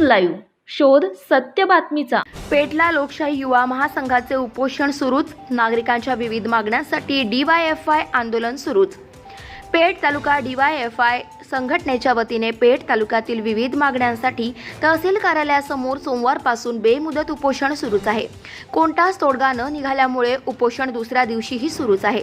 Live. शोध सत्य बातमीचा. पेटला लोकशाही युवा महासंघाचे उपोषण सुरूच. नागरिकांच्या विविध मागण्यांसाठी डीवायएफआय आंदोलन सुरूच. पेठ तालुका डीवायएफआय संघटनेच्या वतीने पेठ तालुक्यातील विविध मागण्यांसाठी तहसील कार्यालयासमोर सोमवारपासून बेमुदत उपोषण सुरूच आहे. कोणताच तोडगा न निघाल्यामुळे उपोषण दुसऱ्या दिवशीही सुरूच आहे.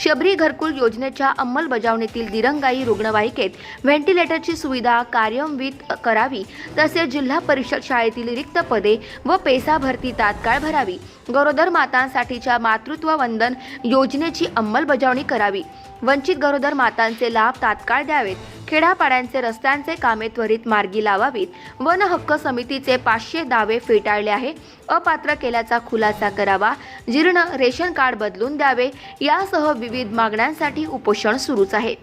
शबरी घरकुल योजनेच्या अंमलबजावणीतील दिरंगाई रुग्णवाहिकेत व्हेंटिलेटरची सुविधा कार्यान्वित करावी तसेच जिल्हा परिषद शाळेतील रिक्त पदे व पेसा भरती तात्काळ भरावी. गरोदर मातांसाठीच्या मातृत्व वंदन योजनेची अंमलबजावणी करावी. वंचित गरोदर मातांचे लाभ तात्काळ द्यावेत. खेड्यापाड्यांचे रस्त्यांचे कामे त्वरित मार्गी लावावीत. वन हक्क समितीचे पाचशे दावे फेटाळले आहे. अपात्र केल्याचा खुलासा करावा. जीर्ण रेशन कार्ड बदलून द्यावे. यासह विविध मागण्यांसाठी उपोषण सुरूच आहे.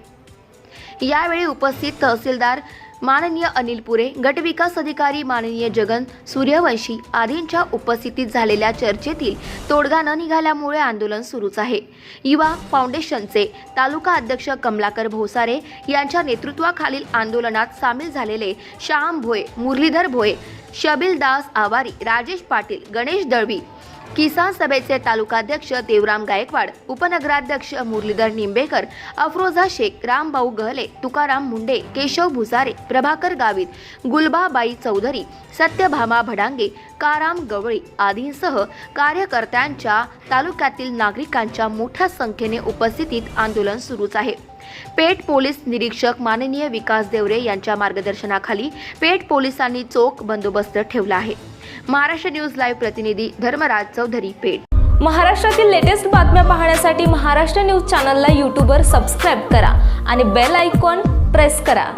यावेळी उपस्थित तहसीलदार माननीय अनिल पुरे गटविकास अधिकारी माननीय जगन सूर्यवंशी आदींच्या उपस्थितीत झालेल्या चर्चेतील तोडगा न निघाल्यामुळे आंदोलन सुरूच आहे. युवा फाउंडेशनचे तालुका अध्यक्ष कमलाकर भोसारे यांच्या नेतृत्वाखालील आंदोलनात सामील झालेले श्याम भोये मुरलीधर भोये शबिल दास आवारी राजेश पाटील गणेश दळवी किसान सभेचे तालुकाध्यक्ष देवराम गायकवाड उपनगराध्यक्ष मुरलीधर निंबेकर अफरोजा शेख रामभाऊ गहले तुकाराम मुंडे केशव भुसारे प्रभाकर गावित गुलबाबाई चौधरी सत्यभामा भडांगे काराम गवळी आदींसह कार्यकर्त्यांच्या तालुक्यातील नागरिकांच्या मोठ्या संख्येने उपस्थितीत आंदोलन सुरूच आहे. पेठ पोलीस निरीक्षक माननीय विकास देवरे यांच्या मार्गदर्शनाखाली पेठ पोलिसांनी चोख बंदोबस्त ठेवला आहे. महाराष्ट्र न्यूज लाईव्ह प्रतिनिधी धर्मराज चौधरी पेठ. महाराष्ट्रातील लेटेस्ट बातम्या पाहण्यासाठी महाराष्ट्र न्यूज चॅनलला यूट्यूबवर सबस्क्राईब करा आणि बेल आयकॉन प्रेस करा.